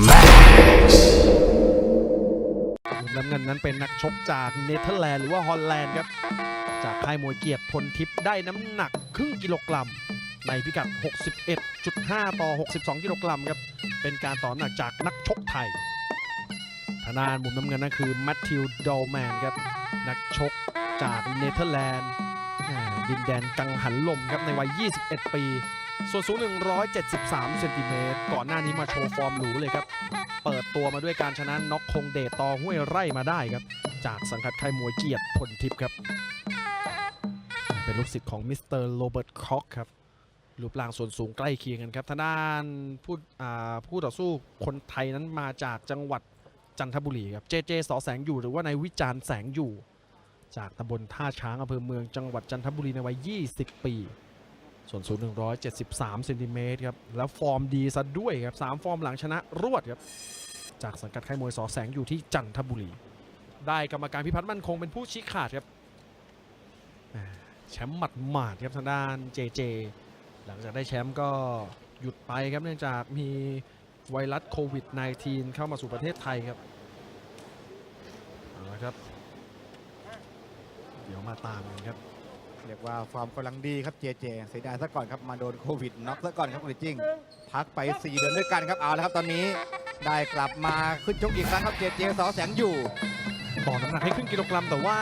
มุมน้ำเงินนั้นเป็นนักชกจากเนเธอร์แลนด์หรือว่าฮอลแลนด์ครับ จากค่ายมวยเกียรติพลทิพย์ได้น้ำหนักครึ่งกิโลกรัม ในพิกัด 61.5 ต่อ 62 กิโลกรัมครับ เป็นการต่อหนักจากนักชกไทยทางด้านมุมน้ำเงินนั่นคือแมทธิวดอลแมนครับ นักชกจากเนเธอร์แลนด์อ่าดินแดนกังหันลมครับในวัย 21 ปี ส่วนสูง 173 เซนติเมตร ก่อนหน้านี้มาโชว์ฟอร์มหรูเลยครับ เปิดตัวมาด้วยการชนะน็อกคงเดชต่อห้วยไร่มาได้ครับ จากสังกัดค่ายมวยเกียรติพลทิพย์ครับ เป็นลูกศิษย์ของมิสเตอร์โรเบิร์ตคอกครับ รูปร่างส่วนสูงใกล้เคียงกันครับ ทางด้านผู้ผู้ต่อสู้คนไทยนั้นมาจากจังหวัดจันทบุรีครับ เจเจสอแสงอยู่หรือว่านายวิจารณ์แสงอยู่ จากตำบลท่าช้างอำเภอเมืองจังหวัดจันทบุรีในวัย 20 ปี ส่วนสูง 173เซนติเมตรครับ แล้วฟอร์มดีซะด้วยครับ3ฟอร์มหลังชนะรวดครับ จากสังกัดค่ายมวยสอแสงอยู่ที่จันทบุรี ได้กรรมการพิพัฒน์มั่นคงเป็นผู้ชี้ขาดครับแชมป์หมัดหมาดครับทางด้านเจเจ หลังจากได้แชมป์ก็หยุดไปครับเนื่องจากมีไวรัสโควิด -19 เข้ามาสู่ประเทศไทยครับเอาละครับ เดี๋ยวมาตามกันครับ เรียกว่าฟอร์มกำลังดีครับเจเจเสียดายซะก่อนครับมาโดนโควิดน็อกซะก่อนครับคุณจิ้งพักไป 4 เดือนด้วยกันครับเอาละครับตอนนี้ได้กลับมาขึ้นชกอีกครั้งครับเจเจสอแสงอยู่ต่อน้ำหนักให้ครึ่งกิโลกรัมแต่ว่า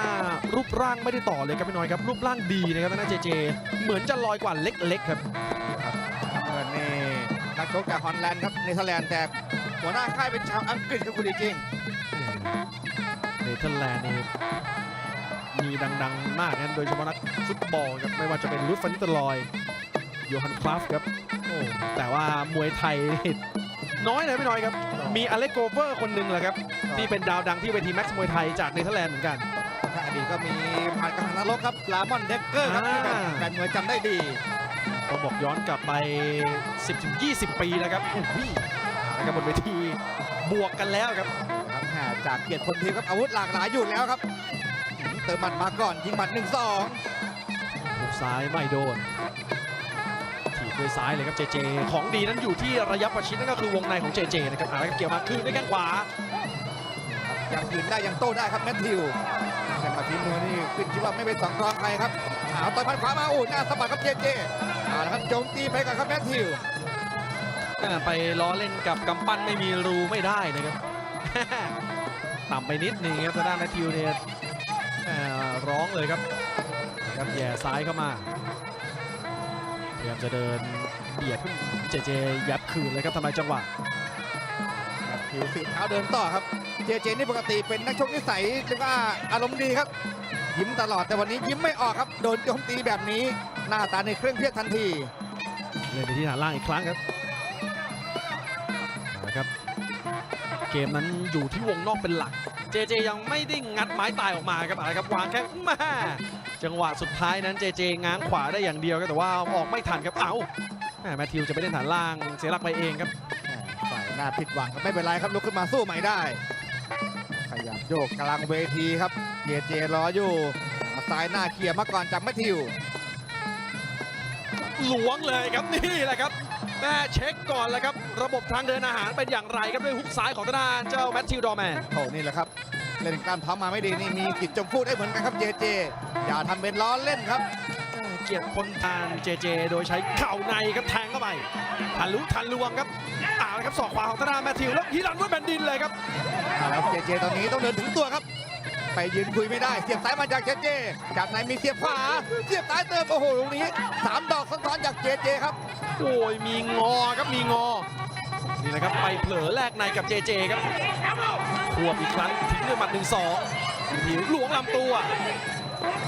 รูปร่างไม่ได้ต่อเลยครับพี่น้อยครับ รูปร่างดีนะครับทางด้านเจเจ เหมือนจะลอยกว่าเล็กๆครับเงินนี่นักชกจากฮอลแลนด์ครับเนเธอร์แลนด์แต่หัวหน้าค่ายเป็นชาวอังกฤษครับคุณจิ้งเนเธอร์แลนด์นี่ มีดังๆ มากนะโดยเฉพาะนักฟุตบอลครับไม่ว่าจะเป็นลุดฟันนิสเตอร์ลอยโยฮันคลาฟครับโอ้แต่ว่ามวยไทยนี่น้อยนะพี่น้อยครับ มีอเล็กโกเวอร์คนหนึ่งแหละครับ ที่เป็นดาวดังที่เวทีแม็กซ์มวยไทยจากเนเธอร์แลนด์เหมือนกัน ถ้าอดีตก็มีผ่านกลางนรกครับลามอนเดกเกอร์ครับที่เป็นอ่า แฟนมวยจำได้ดีต้องบอกย้อนกลับไป 10-20 ปีนะครับโอ้โหนะครับบนเวทีบวกกันแล้วครับ ครับแหม่จากเกียรติคนทีมครับอาวุธหลากหลายอยู่แล้วครับ เติมหมัดมาก่อนยิงหมัดหนึ่งสองหุกซ้ายไม่โดนถีบด้วยซ้ายเลยครับเจเจ ของดีนั้นอยู่ที่ระยะประชิดนั่นก็คือวงในของเจเจนะครับอ่าแล้วก็เกี่ยวมาคืนด้วยแข้งขวายังยืนได้ยังโต้ได้ครับแมทธิวแต่มาทีมมวยนี่ขึ้นชื่อว่าไม่เป็นสองรองใครครับเอาต่อยพันขวามาโอ้หน้าสะบัดครับเจเจเอาละครับโจมตีไปก่อนครับแมทธิวอ่าไปล้อเล่นกับกำปั้นไม่มีรูไม่ได้นะครับต่ำไปนิดนึงครับทางด้านแมทธิวเนี่ยอ่า ร้องเลยครับนะครับแย่ซ้ายเข้ามาพยายามจะเดินเบียดขึ้นเจเจยับคืนเลยครับทำลายจังหวะแมทธิวสีเท้าเดินต่อครับ เจเจนี่ปกติเป็นนักชกนิสัยเรียกว่าอารมณ์ดีครับ ยิ้มตลอดแต่วันนี้ยิ้มไม่ออกครับโดนโจมตีแบบนี้หน้าตาในเครื่องเพรียดทันทีเล่นไปที่ฐานล่างอีกครั้งครับเอาละครับ เกมนั้นอยู่ที่วงนอกเป็นหลัก เจเจยังไม่ได้งัดไม้ตายออกมาครับอะไรครับวางแค่แม่จังหวะสุดท้ายนั้นเจเจง้างขวาได้อย่างเดียวครับแต่ว่าออกไม่ทันครับเอ้าแม่แมทธิวจะไปเล่นฐานล่างเสียหลักไปเองครับฝ่ายหน้าผิดหวังครับไม่เป็นไรครับลุกขึ้นมาสู้ใหม่ได้ขยับโยกกลางเวทีครับเจเจรออยู่เอาซ้ายหน้าเขี่ยมาก่อนจากแมทธิวหลวงเลยครับนี่แหละครับแม่เช็คก่อนเลยครับ ระบบทางเดินอาหารเป็นอย่างไรครับด้วยฮุกซ้ายของทางด้านเจ้าแมทธิวดอร์แมนโอ้นี่แหละครับ เล่นกล้ามท้ามาไม่ดีนี่มีกิจจงพูดได้เหมือนกันครับเจเจ อย่าทำเป็นล้อเล่นครับเกียรติคนทานเจเจ โดยใช้เข่าในครับแทงเข้าไปทันลุทันลวงครับอ่าแล้วครับศอกขวาของธนาแมทธิวแล้วฮิรันด้วยแผ่นดินเลยครับเอาละครับเจเจตอนนี้ต้องเดินถึงตัวครับไปยืนคุยไม่ได้ เสียบซ้ายมาจากเจเจ จากไหนมีเสียบขวา เสียบซ้ายเติมโอ้โหตรงนี้สามดอกซ้อนๆจากเจเจครับ โอ้ยมีงอครับมีงอ นี่แหละครับไปเผลอแลกในกับเจเจครับควบอีกครั้งทิ้งด้วยหมัดหนึ่งสองแมทธิวหลวงลำตัว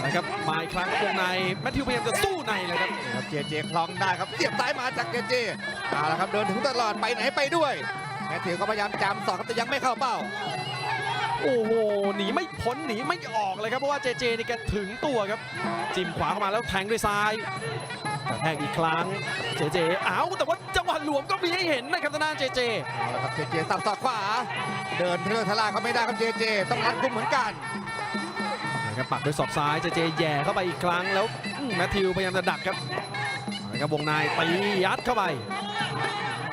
นะครับมาอีกครั้งวงในแมทธิวพยายามจะสู้ในเลยครับครับเจเจคลองได้ครับเสียบซ้ายมาจากเจเจเอาละครับเดินถึงตลอดไปไหนไปด้วยแมทธิวก็พยายามจามสอกครับแต่ยังไม่เข้าเป้า โอ้โหหนีไม่พ้นหนีไม่ออกเลยครับเพราะว่าเจเจนี่แกถึงตัวครับจิ้มขวาเข้ามาแล้วแทงด้วยซ้าย กระแทกอีกครั้งเจเจอ้าวแต่ว่าจังหวะหลวมก็มีให้เห็นนะครับทางด้านเจเจเอาละครับเจเจสับศอกขวา เดินเรื่องทลาเขาไม่ได้ครับเจเจ ต้องรัดกุมเหมือนกันนะครับปักด้วยศอกซ้ายเจเจแย่เข้าไปอีกครั้งแล้วอืมแมทธิวพยายามจะดักครับเอาละครับวงในตียัดเข้าไป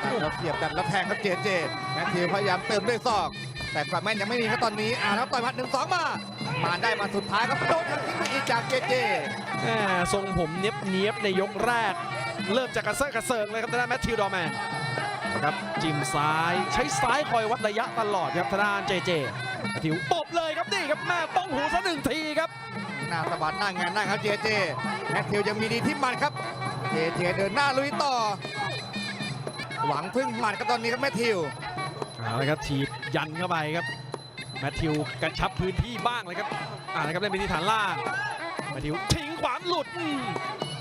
โอ้แล้วเสียบดันแล้วแทงครับเจเจแมทธิวพยายามเติมด้วยศอก แต่ความแม่นยังไม่มีครับตอนนี้อ่าแล้วต่อยหมัดหนึ่งสองมา มาได้มาสุดท้ายครับโดนทางทิ้งไปอีกจากเจเจแหม่ ทรงผมเนียบเนียบๆในยกแรก เริ่มจากกระเซาะกระเซิงเลยครับทางด้านแมทธิวดอร์แมนนะครับจิ้มซ้ายใช้ซ้ายคอยวัดระยะตลอดครับทางด้านเจเจแมทธิวตบเลยครับนี่ครับแม่ป้องหูซะหนึ่งทีครับหน้าสะบัดหน้างานหน้าครับเจเจแมทธิวยังมีดีที่หมันครับเจเจเดินหน้าลุยต่อ หวังพึ่งหมัดครับตอนนี้ครับแมทธิวเอาละครับถีบยันเข้าไปครับแมทธิวกระชับพื้นที่บ้างเลยครับอ่านะครับเล่นไปที่ฐานล่างแมทธิวทิ้ง ขวางหลุดอืม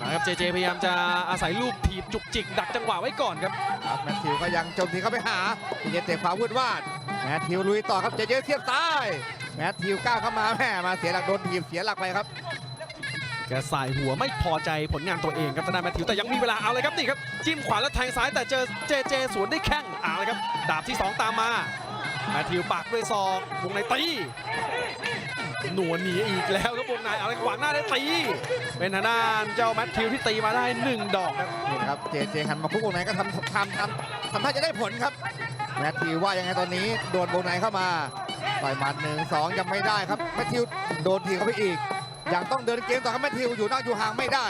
นะครับเจเจพยายามจะอาศัยลูกถีบจุกจิกดักจังหวะไว้ก่อนครับครับแมทธิวก็ยังโจมตีเข้าไปหาเจเจเตะขวาวืดวาดแมทธิวลุยต่อครับเจเจเทียบซ้ายแมทธิวก้าวเข้ามาแม่มาเสียหลักโดนทีบเสียหลักไปครับแกสายหัวไม่พอใจผลงานตัวเองครับทางด้านแมทธิวแต่ยังมีเวลาเอาเลยครับนี่ครับจิ้มขวาแล้วแทงซ้ายแต่เจอเจเจสวนได้แข้งเอาเลยครับดาบที่ 2 ตามมาแมทธิวปักด้วยศอกวงในตี หนวหนีอีกแล้วครับวงในเอาเลยขวางหน้าได้ตี เป็นทางด้านเจ้าแมทธิวที่ตีมาได้หนึ่งดอกครับนี่นะครับเจเจหันมาคุกวงในก็ทำทำทำทำท่าจะได้ผลครับแมทธิวว่ายังไงตอนนี้โดนวงในเข้ามาต่อยหมัดหนึ่งสองยังไม่ได้ครับแมทธิวโดนทีเข้าไปอีกยังต้องเดินเกมต่อครับแมทธิวอยู่นอกอยู่ห่างไม่ได้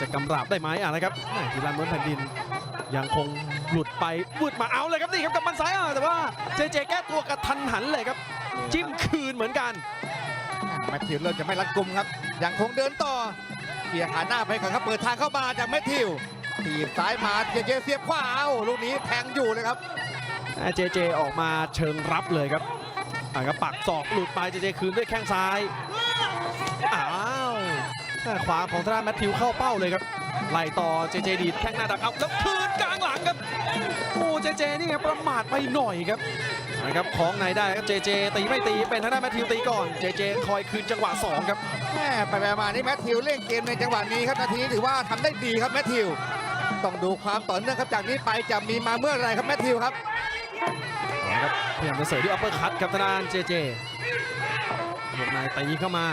จะกำราบได้ไหมอะนะครับแม่ทีรันเหมือนแผ่นดิน ยังคงหลุดไปวืดมาเอาเลยครับนี่ครับกับมันซ้ายอะแต่ว่าเจเจแก้ตัวกระทันหันเลยครับ จิ้มคืนเหมือนกันแมทธิวเริ่มจะไม่รัดกุมครับ ยังคงเดินต่อเสียขาหน้าไปก่อนครับ เปิดทางเข้ามาจากแมทธิวถีบซ้ายมาเจเจเสียบขวาเอาลูกนี้แทงอยู่เลยครับเจเจออกมาเชิงรับเลยครับอ่าครับปักศอกหลุดไปเจเจคืนด้วยแข้งซ้ายอ้าวแม่ขวาของทางด้านแมทธิวเข้าเป้าเลยครับไล่ต่อเจเจดีดแข้งหน้าดักเอาแล้วคืนกลางหลังครับโอ้เจเจนี่ครับประมาทไปหน่อยครับ นะครับของในได้ครับเจเจตีไม่ตีเป็นทางด้านแมทธิวตีก่อนเจเจคอยคืนจังหวะสองครับแม่ไปไปมานี่แมทธิวเล่นเกมในจังหวะนี้ครับนาทีนี้ถือว่าทำได้ดีครับแมทธิวต้องดูความต่อเนื่องครับจากนี้ไปจะมีมาเมื่อไหรครับแมทธิวครับ นะครับพยายามจะเสิร์ฟด้วยอัปเปอร์คัตครับทางด้านเจเจบวกนายตีเข้ามา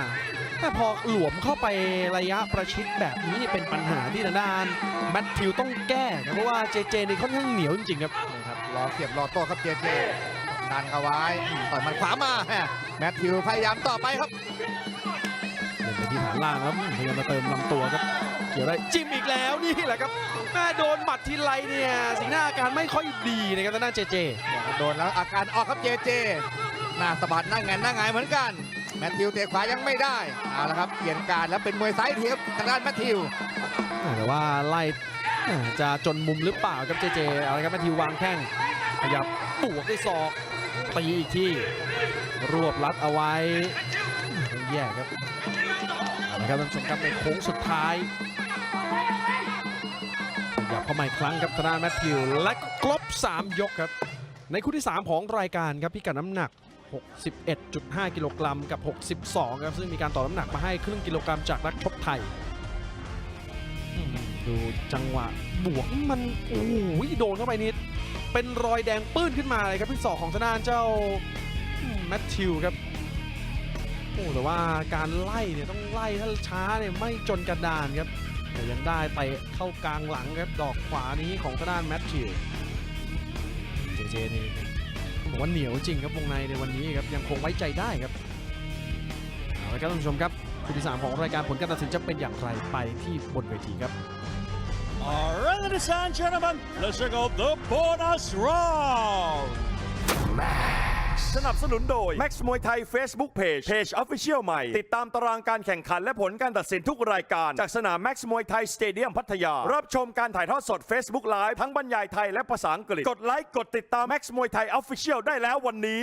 แต่พอหลวมเข้าไประยะประชิดแบบนี้นี่เป็นปัญหาที่ทางด้านแมทธิวต้องแก้ครับเพราะว่าเจเจนี่ค่อนข้างเหนียวจริงๆครับนี่ครับรอเสียบรอโต้ครับเจเจ ดันเอาไว้อืมต่อยหมันขวามาแม่แมทธิวพยายามต่อไปครับเล่นไปที่ฐานล่างครับพยายามมาเติมลำตัวครับเกี่ยวได้จิ้มอีกแล้วนี่แหละครับแม่โดนหมัดทีไรเนี่ยสีหน้าอาการไม่ค่อยดีนะครับทางด้านเจเจโดนแล้วอาการออกครับเจเจหน้าสะบัดหน้าแงนหน้าหงายเหมือนกันแมทธิวเตะขวายังไม่ได้เอาละครับเปลี่ยนการแล้วเป็นมวยซ้ายทีครับทางด้านแมทธิวแต่ว่าไล่อ่าจะจนมุมหรือเปล่าครับเจเจเอาละครับแมทธิววางแข้งขยับบวกด้วยศอก ตีอีกที่รวบรัดเอาไว้แย่ครับเอาละครับท่านผู้ชมครับในโค้งสุดท้ายขยับเข้ามาอีกครั้งครับทางด้าแมทธิวและครบ 3 ยกครับ ในคู่ที่ 3 ของรายการครับพิกัดน้ำหนัก 61.5 กิโลกรัมกับ 62 ครับ ซึ่งมีการต่อน้ำหนักมาให้ครึ่งกิโลกรัมจากนักชกไทย ดูจังหวะบวกมันโอ้โหโดนเข้าไปนิด เป็นรอยแดงปื้นขึ้นมาเลยครับที่ศอกของทางด้านเจ้าแมทธิวครับโอ้แต่ว่าการไล่เนี่ยต้องไล่ถ้าช้าเนี่ยไม่จนกระดานครับแต่ยังได้ไปเข้ากลางหลังครับดอกขวานี้ของทางด้านแมทธิวเจเจนี่บอกว่าเหนียวจริงครับวงในในวันนี้ครับยังคงไว้ใจได้ครับเอาละครับท่านผู้ชมครับคู่ที่สามของรายการผลการตัดสินจะเป็นอย่างไรไปที่บนเวทีครับ All right, ladies and gentlemen, let's check out the bonus round. สนับสนุนโดย Max มวยไทย Facebook Page Page Official ใหม่ ติดตามตารางการแข่งขันและผลการตัดสินทุกรายการ จากสนาม Max มวยไทยสเตเดียมพัทยา รับชมการถ่ายทอดสด Facebook Live ทั้งบรรยายไทยและภาษาอังกฤษ กดไลค์ กดติดตาม Max มวยไทย Official ได้แล้ววันนี้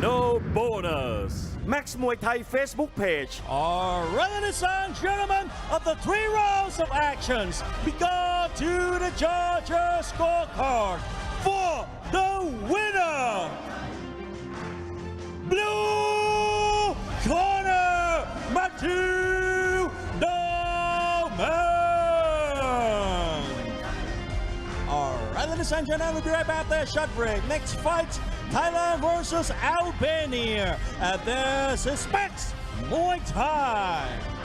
No Borders. Max Muay Thai Facebook page. Our renaissance gentlemen of the three rounds of actions begun to the judges scorecard for the winner. Blue corner, Matthew Dolman. All right, ladies and gentlemen, we'll be right back there. a break. Next fight Thailand versus Albania at their Suspense Muay Thai.